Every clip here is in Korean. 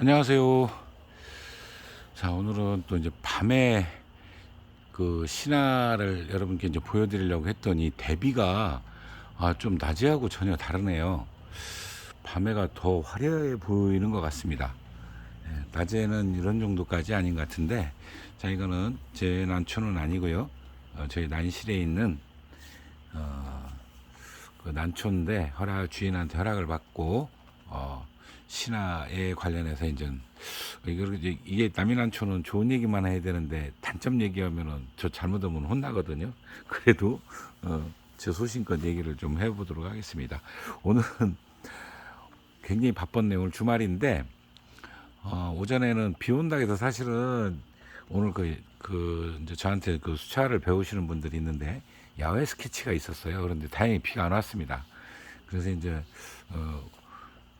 안녕하세요. 자, 오늘은 또 이제 밤에 그 신화를 여러분께 이제 보여드리려고 했더니 대비가 아, 좀 낮에하고 전혀 다르네요. 밤에가 더 화려해 보이는 것 같습니다. 예, 낮에는 이런 정도까지 아닌 것 같은데, 자, 이거는 제 난초는 아니고요. 어, 저희 난실에 있는 어, 그 난초인데 허락 주인한테 허락을 받고 어, 신화에 관련해서 이제 이게 남이 난초는 좋은 얘기만 해야 되는데 단점 얘기하면은 저 잘못하면 혼나거든요. 그래도 어, 제 소신껏 얘기를 좀 해보도록 하겠습니다. 오늘은 굉장히 바쁜 내용 주말인데 어, 오전에는 비 온다 해서 사실은 오늘 그, 그, 이제 저한테 그 수차를 배우시는 분들이 있는데 야외 스케치가 있었어요. 그런데 다행히 비가 안 왔습니다. 그래서 이제, 어,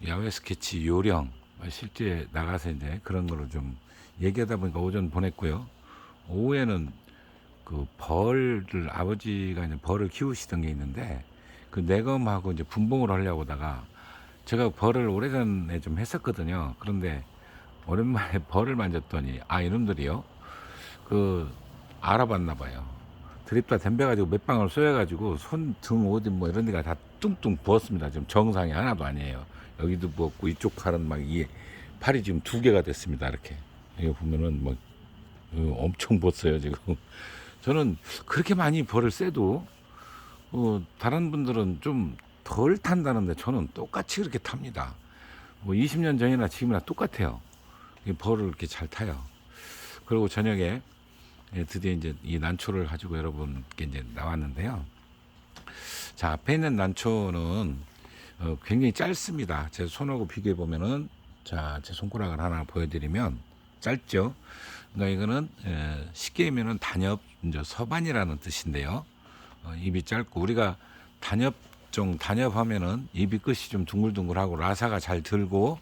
야외 스케치 요령, 실제 나가서 이제 그런 거를 좀 얘기하다 보니까 오전 보냈고요. 오후에는 그 벌을 아버지가 이제 벌을 키우시던 게 있는데 그 내검하고 이제 분봉을 하려고 하다가 제가 벌을 오래전에 좀 했었거든요. 그런데 오랜만에 벌을 만졌더니 아 이놈들이요 그 알아봤나 봐요. 드립다 덤벼가지고 몇 방울 쏘여가지고 손, 등, 어디 뭐 이런 데가 다 뚱뚱 부었습니다. 지금 정상이 하나도 아니에요. 여기도 부었고 이쪽 팔은 막 이게 팔이 지금 두 개가 됐습니다. 이렇게 이거 보면은 뭐 어, 엄청 부었어요 지금. 저는 그렇게 많이 벌을 쐬도 어, 다른 분들은 좀 덜 탄다는데 저는 똑같이 그렇게 탑니다. 뭐 20년 전이나 지금이나 똑같아요. 이 벌을 이렇게 잘 타요. 그리고 저녁에 예, 드디어 이제 이 난초를 가지고 여러분께 이제 나왔는데요. 자, 앞에 있는 난초는 어, 굉장히 짧습니다. 제 손하고 비교해 보면은 자, 제 손가락을 하나 보여드리면 짧죠. 그러니까 이거는 에, 쉽게 얘기하면 단엽 이제 서반이라는 뜻인데요. 어, 입이 짧고 우리가 단엽 종 단엽 하면은 입이 끝이 좀 둥글둥글하고 라사가 잘 들고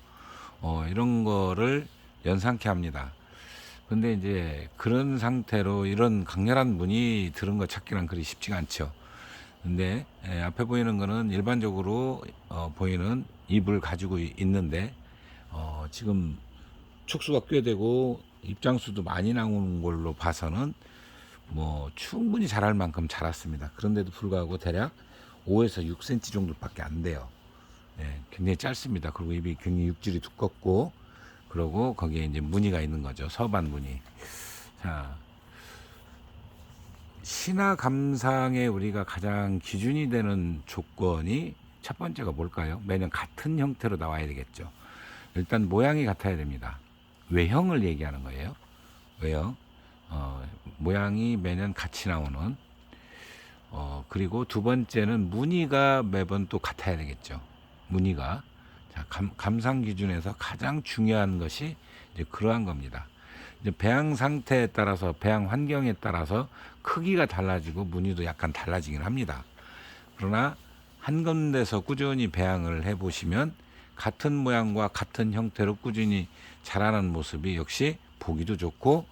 어, 이런 거를 연상케 합니다. 근데 이제 그런 상태로 이런 강렬한 무늬 들은 거 찾기란 그리 쉽지가 않죠. 근데 에, 앞에 보이는 거는 일반적으로 어, 보이는 잎을 가지고 이- 있는데 어, 지금 축수가 꽤 되고 입장수도 많이 나오는 걸로 봐서는 뭐 충분히 자랄 만큼 자랐습니다. 그런데도 불구하고 대략 5에서 6cm 정도밖에 안 돼요. 예, 굉장히 짧습니다. 그리고 입이 굉장히 육질이 두껍고 그리고 거기에 이제 무늬가 있는 거죠. 서반 무늬. 자, 신화 감상에 우리가 가장 기준이 되는 조건이 첫 번째가 뭘까요? 매년 같은 형태로 나와야 되겠죠. 일단 모양이 같아야 됩니다. 외형을 얘기하는 거예요. 외형. 어, 모양이 매년 같이 나오는. 어, 그리고 두 번째는 무늬가 매번 또 같아야 되겠죠. 무늬가. 자, 감, 감상 기준에서 가장 중요한 것이 이제 그러한 겁니다. 배양 상태에 따라서 배양 환경에 따라서 크기가 달라지고 무늬도 약간 달라지긴 합니다. 그러나 한 군데서 꾸준히 배양을 해 보시면 같은 모양과 같은 형태로 꾸준히 자라는 모습이 역시 보기도 좋고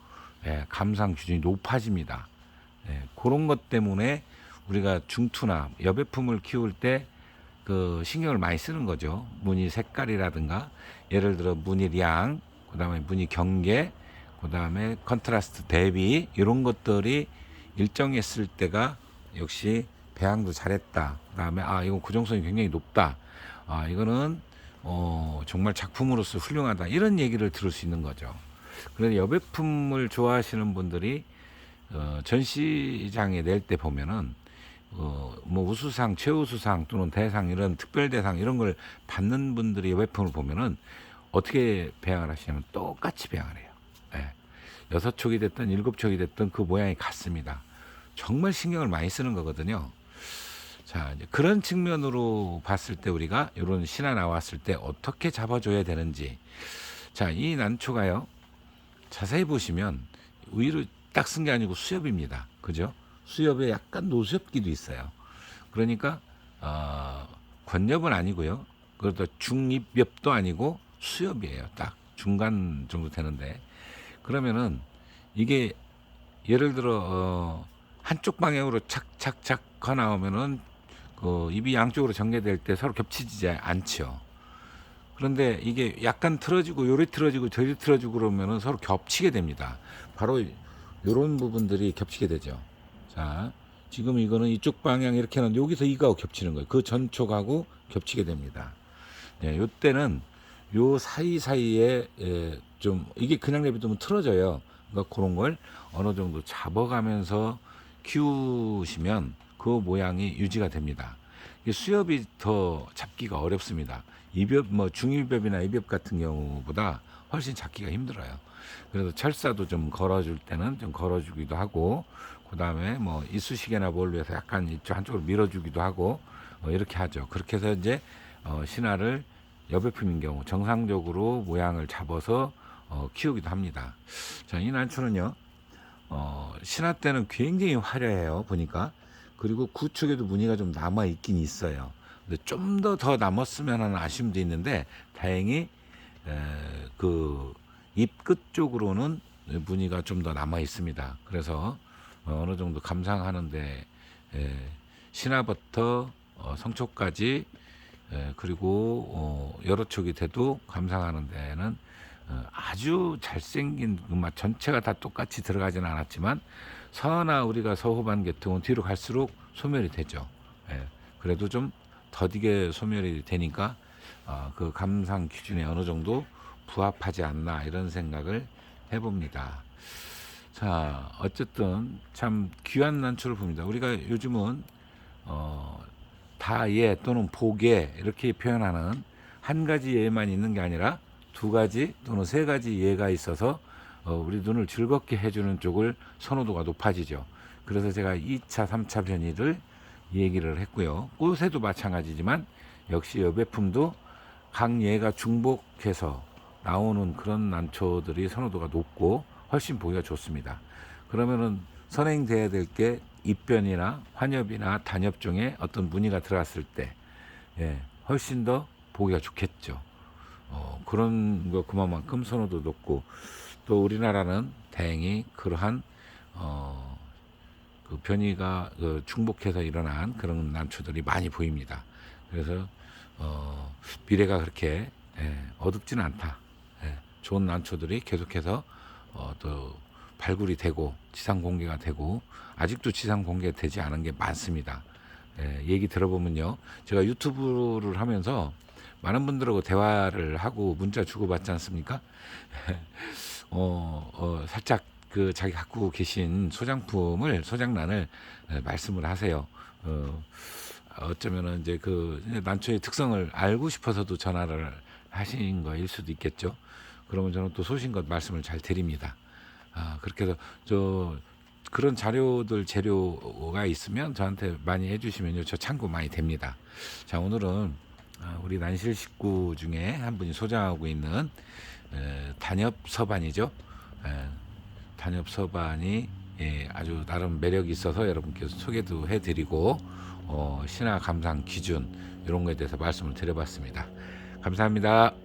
예, 감상 기준이 높아집니다. 예, 그런 것 때문에 우리가 중투나 여배품을 키울 때 그 신경을 많이 쓰는 거죠. 무늬 색깔이라든가 예를 들어 무늬 량, 그다음에 무늬 경계, 그 다음에 컨트라스트 대비 이런 것들이 일정했을 때가 역시 배양도 잘했다. 그 다음에 아 이건 고정성이 굉장히 높다. 아 이거는 어 정말 작품으로서 훌륭하다. 이런 얘기를 들을 수 있는 거죠. 그래서 여배품을 좋아하시는 분들이 어, 전시장에 낼 때 보면은 어, 뭐 우수상, 최우수상 또는 대상 이런 특별 대상 이런 걸 받는 분들이 여배품을 보면은 어떻게 배양을 하시냐면 똑같이 배양을 해요. 예. 여섯 촉이 됐든 일곱 촉이 됐든 그 모양이 같습니다. 정말 신경을 많이 쓰는 거거든요. 자, 그런 측면으로 봤을 때 우리가 이런 신화 나왔을 때 어떻게 잡아줘야 되는지. 자, 이 난초가요. 자세히 보시면 의로 딱 쓴 게 아니고 수엽입니다. 그죠? 수엽에 약간 노수엽기도 있어요. 그러니까 어, 권엽은 아니고요. 그것도 중립엽도 아니고 수엽이에요. 딱 중간 정도 되는데 그러면은 이게 예를 들어 어, 한쪽 방향으로 착착착 가 나오면은 그 입이 양쪽으로 전개될 때 서로 겹치지 않죠. 그런데 이게 약간 틀어지고 요리 틀어지고 저리 틀어지고 그러면은 서로 겹치게 됩니다. 바로 이런 부분들이 겹치게 되죠. 자, 지금 이거는 이쪽 방향 이렇게 하는 여기서 이거하고 겹치는 거예요. 그 전촉하고 겹치게 됩니다. 예, 요때는 요 사이사이에 예, 좀 이게 그냥 내비두면 틀어져요. 그러니까 그런 걸 어느 정도 잡아가면서 키우시면 그 모양이 유지가 됩니다. 수협이 더 잡기가 어렵습니다. 이벽 뭐 중일벽이나 이벽 같은 경우보다 훨씬 잡기가 힘들어요. 그래서 철사도 좀 걸어줄 때는 좀 걸어주기도 하고 그 다음에 뭐 이쑤시개나 뭘로 해서 약간 이쪽 한쪽으로 밀어주기도 하고 어, 이렇게 하죠. 그렇게 해서 이제 어, 신화를 여배품인 경우 정상적으로 모양을 잡아서 어, 키우기도 합니다. 자, 이 난초는요, 어, 신화 때는 굉장히 화려해요. 보니까 그리고 구축에도 무늬가 좀 남아 있긴 있어요. 근데 좀 더 더 남았으면 하는 아쉬움도 있는데 다행히 에, 그 잎 끝 쪽으로는 무늬가 좀 더 남아 있습니다. 그래서 어, 어느 정도 감상하는데 에, 신화부터 어, 성초까지 에, 그리고 어, 여러 촉이 돼도 감상하는 데는 어, 아주 잘생긴 음악 전체가 다 똑같이 들어가지는 않았지만 서나 우리가 서호반 계통은 뒤로 갈수록 소멸이 되죠. 예, 그래도 좀 더디게 소멸이 되니까 어, 그 감상 기준에 어느 정도 부합하지 않나 이런 생각을 해봅니다. 자, 어쨌든 참 귀한 난초를 봅니다. 우리가 요즘은 어, 다예 또는 복예 이렇게 표현하는 한 가지 예만 있는 게 아니라 두 가지 또는 세 가지 예가 있어서 어, 우리 눈을 즐겁게 해주는 쪽을 선호도가 높아지죠. 그래서 제가 2차, 3차 변이를 얘기를 했고요. 꽃에도 마찬가지지만 역시 여배품도 각 예가 중복해서 나오는 그런 난초들이 선호도가 높고 훨씬 보기가 좋습니다. 그러면은 선행돼야 될 게 입변이나 환엽이나 단엽 중에 어떤 무늬가 들어갔을 때 예, 훨씬 더 보기가 좋겠죠. 어, 그런 거 그만큼 선호도 높고 또 우리나라는 다행히 그러한 어, 그 변이가 그 중복해서 일어난 그런 난초들이 많이 보입니다. 그래서 어, 미래가 그렇게 예, 어둡지는 않다. 예, 좋은 난초들이 계속해서 어, 또 발굴이 되고 지상 공개가 되고 아직도 지상 공개되지 않은 게 많습니다. 예, 얘기 들어보면요, 제가 유튜브를 하면서 많은 분들하고 대화를 하고 문자 주고받지 않습니까? 어, 어, 살짝 그 자기 갖고 계신 소장품을 소장란을 예, 말씀을 하세요. 어, 어쩌면은 이제 그 난초의 특성을 알고 싶어서도 전화를 하신 거일 수도 있겠죠. 그러면 저는 또 소신껏 말씀을 잘 드립니다. 아, 그렇게 해서 저 그런 자료들 재료가 있으면 저한테 많이 해주시면요 저 참고 많이 됩니다. 자 오늘은 아, 우리 난실 식구 중에 한 분이 소장하고 있는 에, 단엽 서반이죠. 에, 단엽 서반이 예, 아주 나름 매력이 있어서 여러분께 소개도 해드리고 어, 신화 감상 기준 이런 거에 대해서 말씀을 드려봤습니다. 감사합니다.